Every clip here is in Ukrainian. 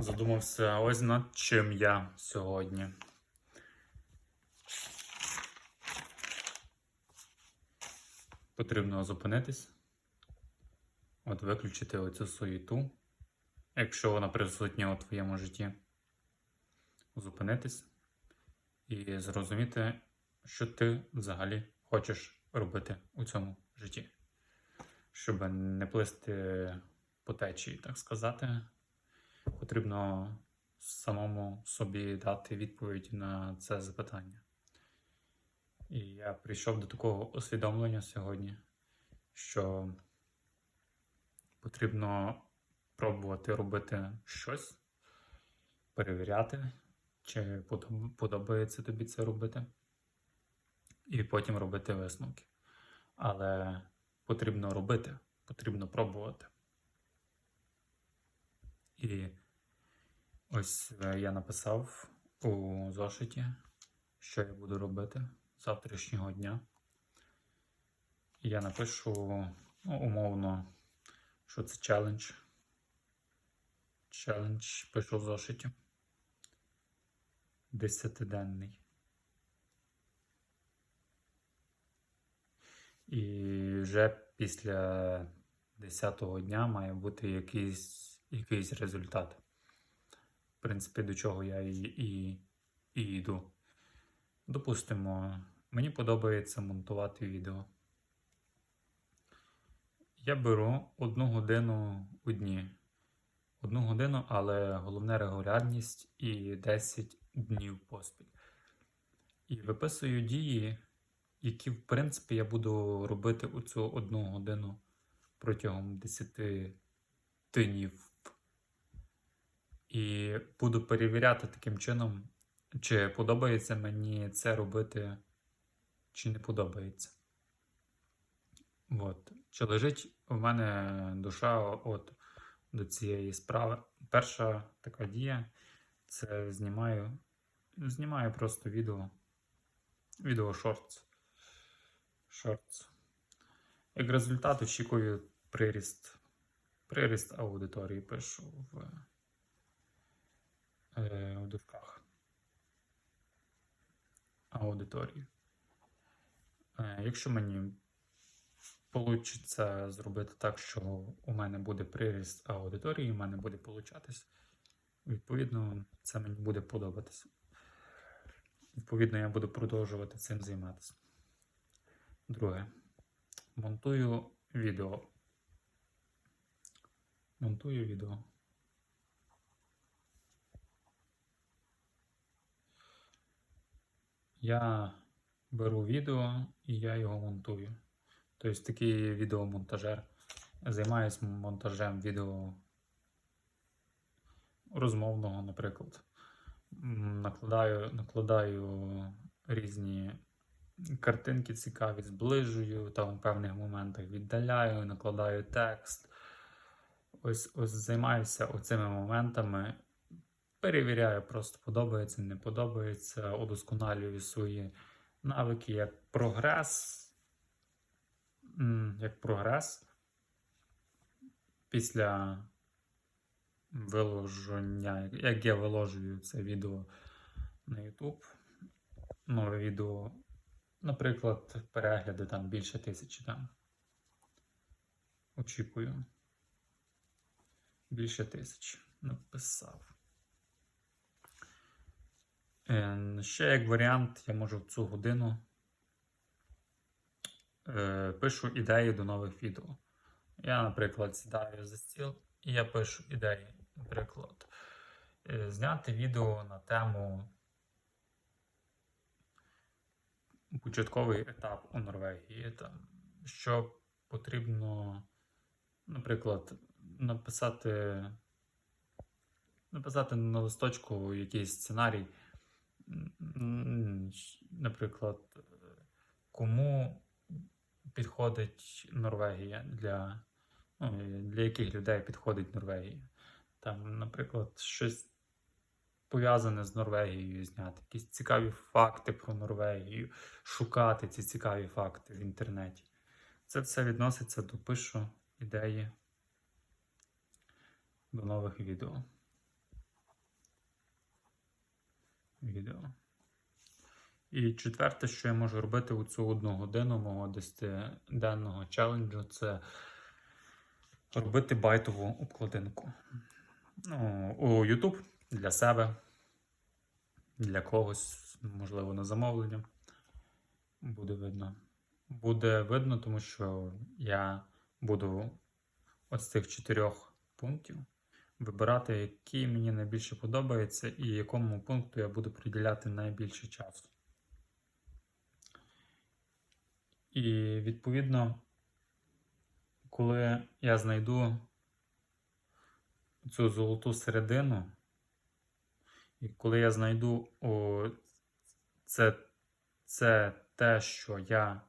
Задумався ось над чим я сьогодні. Потрібно зупинитись, от виключити оцю суєту, якщо вона присутня у твоєму житті. Зупинитись і зрозуміти, що ти взагалі хочеш робити у цьому житті. Щоб не плисти по течії, так сказати, потрібно самому собі дати відповідь на це запитання. І я прийшов до такого усвідомлення сьогодні, що потрібно пробувати робити щось, перевіряти, чи подобається тобі це робити, і потім робити висновки. Але потрібно робити, потрібно пробувати. І ось е, я написав у зошиті, що я буду робити завтрашнього дня. Я напишу ну, умовно, що це челендж. Челендж пишу в зошиті. Десятиденний. І вже після 10-го дня має бути якийсь, якийсь результат. В принципі, до чого я і, і, і йду. Допустимо, мені подобається монтувати відео. Я беру одну годину у дні. Одну годину, але головне регулярність і 10 днів поспіль. І виписую дії, які, в принципі, я буду робити у цю одну годину протягом 10 днів. І буду перевіряти таким чином, чи подобається мені це робити, чи не подобається. От. Чи лежить в мене душа от до цієї справи? Перша така дія це знімаю, знімаю просто відео, відео шортс. Шортс. Як результат очікую приріст, приріст аудиторії пишу в, е, в дужках. Аудиторії. Е, якщо мені Получиться зробити так, що у мене буде приріст аудиторії, у мене буде получатись. Відповідно, це мені буде подобатися. Відповідно, я буду продовжувати цим займатися. Друге. Монтую відео. Монтую відео. Я беру відео і я його монтую. Тобто такий відеомонтажер. Займаюся монтажем відео розмовного, наприклад. Накладаю, накладаю різні картинки цікаві, зближую, там в певних моментах віддаляю, накладаю текст. Ось, ось займаюся оцими моментами. Перевіряю, просто подобається, не подобається, удосконалюю свої навики як прогрес як прогрес після виложення, як я виложую це відео на YouTube. Нове відео, наприклад, перегляди там більше тисячі там. Очікую. Більше тисяч. Написав. Е, Ще як варіант, я можу в цю годину е, пишу ідеї до нових відео. Я, наприклад, сідаю за стіл і я пишу ідеї. Наприклад, е, зняти відео на тему початковий етап у Норвегії. Там, що потрібно, наприклад, написати, написати на листочку якийсь сценарій. Наприклад, кому підходить Норвегія для, ну, для яких людей підходить Норвегія. Там, наприклад, щось пов'язане з Норвегією зняти, якісь цікаві факти про Норвегію, шукати ці цікаві факти в інтернеті. Це все відноситься до пишу ідеї до нових відео. Відео. І четверте, що я можу робити у цю одну годину мого 10-денного челенджу, це робити байтову обкладинку. Ну, у YouTube для себе, для когось, можливо, на замовлення. Буде видно. Буде видно, тому що я буду ось цих чотирьох пунктів вибирати, який мені найбільше подобається, і якому пункту я буду приділяти найбільше часу. І відповідно, коли я знайду цю золоту середину, і коли я знайду о, це, це те, що я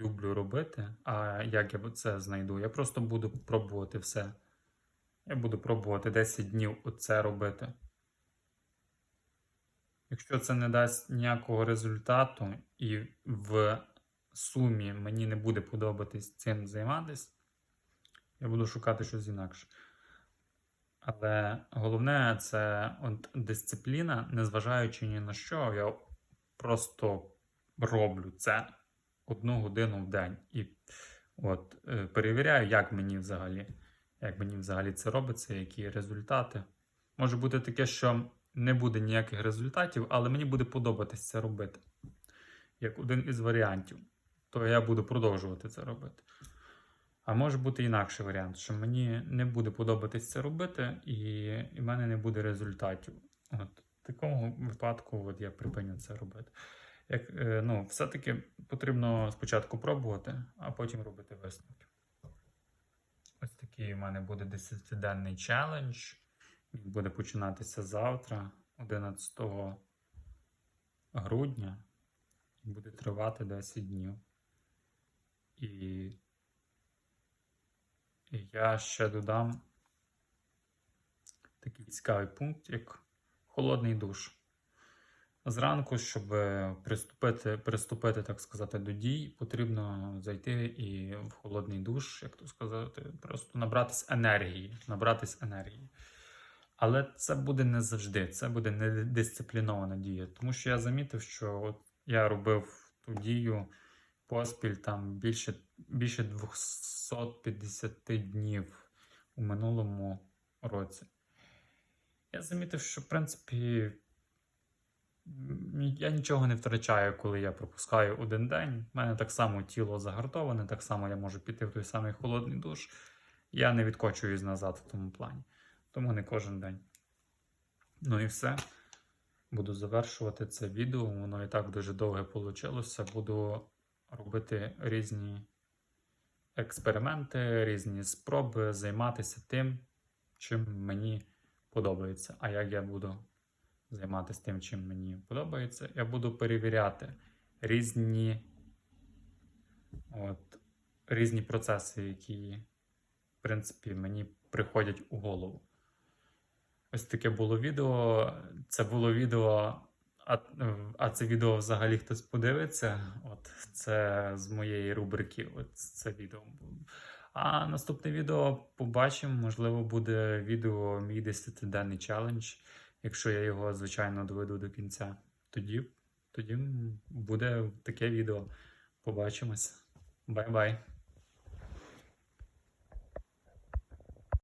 люблю робити, а як я це знайду? Я просто буду пробувати все. Я буду пробувати 10 днів оце робити. Якщо це не дасть ніякого результату, і в сумі мені не буде подобатись цим займатися, я буду шукати щось інакше. Але головне це от дисципліна, незважаючи ні на що, я просто роблю це одну годину в день. І от, е, перевіряю, як мені взагалі, як мені взагалі це робиться, які результати. Може бути таке, що не буде ніяких результатів, але мені буде подобатись це робити. Як один із варіантів, то я буду продовжувати це робити. А може бути інакший варіант, що мені не буде подобатись це робити, і, в мене не буде результатів. От в такому випадку от я припиню це робити. Як, е, ну, все-таки потрібно спочатку пробувати, а потім робити висновки. Ось такий у мене буде 10-денний челендж. Він буде починатися завтра, 11 грудня, буде тривати 10 днів. І я ще додам такий цікавий пункт, як холодний душ. Зранку, щоб приступити, приступити, так сказати, до дій, потрібно зайти і в холодний душ, як то сказати, просто набратись енергії. Набратись енергії. Але це буде не завжди, це буде недисциплінована дія. Тому що я замітив, що от я робив ту дію поспіль там більше, більше 250 днів у минулому році. Я замітив, що в принципі. Я нічого не втрачаю, коли я пропускаю один день. У мене так само тіло загартоване, так само я можу піти в той самий холодний душ. Я не відкочуюсь назад в тому плані. Тому не кожен день. Ну і все. Буду завершувати це відео. Воно і так дуже довге вийшло. Буду робити різні експерименти, різні спроби займатися тим, чим мені подобається. А як я буду займатися тим, чим мені подобається, я буду перевіряти різні, от, різні процеси, які, в принципі, мені приходять у голову. Ось таке було відео. Це було відео. А, а це відео взагалі хтось подивиться. От це з моєї рубрики. От це відео. А наступне відео побачимо. Можливо, буде відео мій 10-денний челендж. Якщо я його, звичайно, доведу до кінця, тоді, тоді буде таке відео. Побачимось. Бай-бай.